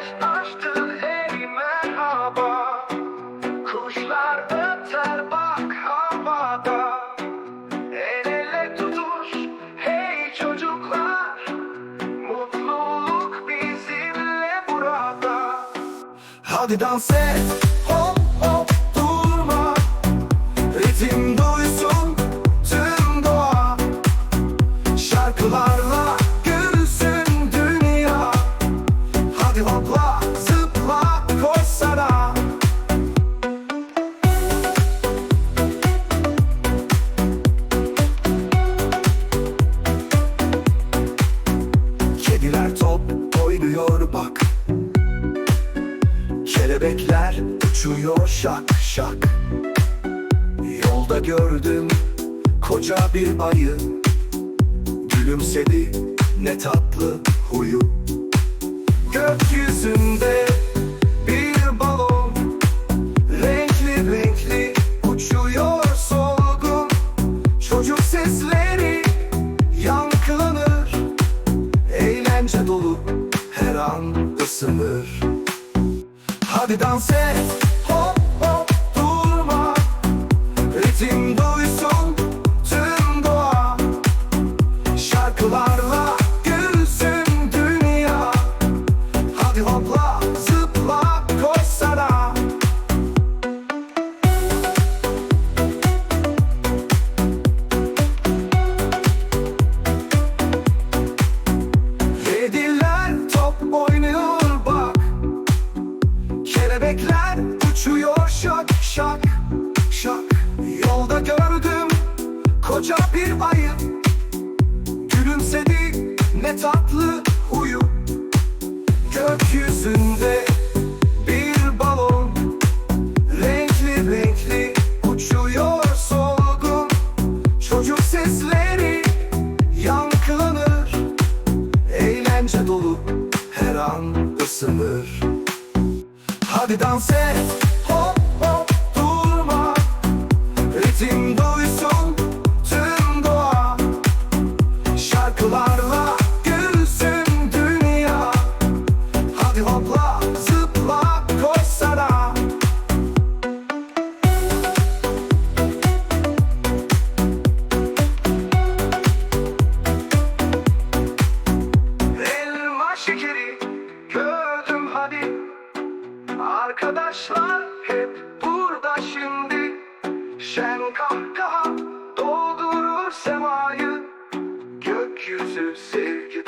Güneş açtı hey merhaba. Kuşlar öter bak havada. El tutuş hey çocuklar. Mutluluk bizimle burada. Hadi dans et bak. Kelebekler uçuyor şak şak. Yolda gördüm koca bir ayı. Gülümsedi ne tatlı huyu. Gökyüzünde ısınır. Hadi dans et hop hop durma. Ritim duysun Kelebekler uçuyor şak şak şak. Yolda gördüm koca bir ayı. Gülümsedi ne tatlı huyu Gökyüzünde bir balon. Renkli renkli uçuyor solgun. Çocuk sesleri yankılanır. Eğlence dolu her an ısınır Hadi dans et hop hop durma. Ritim duysun tüm doğa. Şarkılarla gülsün dünya. Hadi hopla zıpla koşsana Elma şekeri Arkadaşlar hep burada şimdi. Şen kahkaha doldurur semayı. Gökyüzü sevgi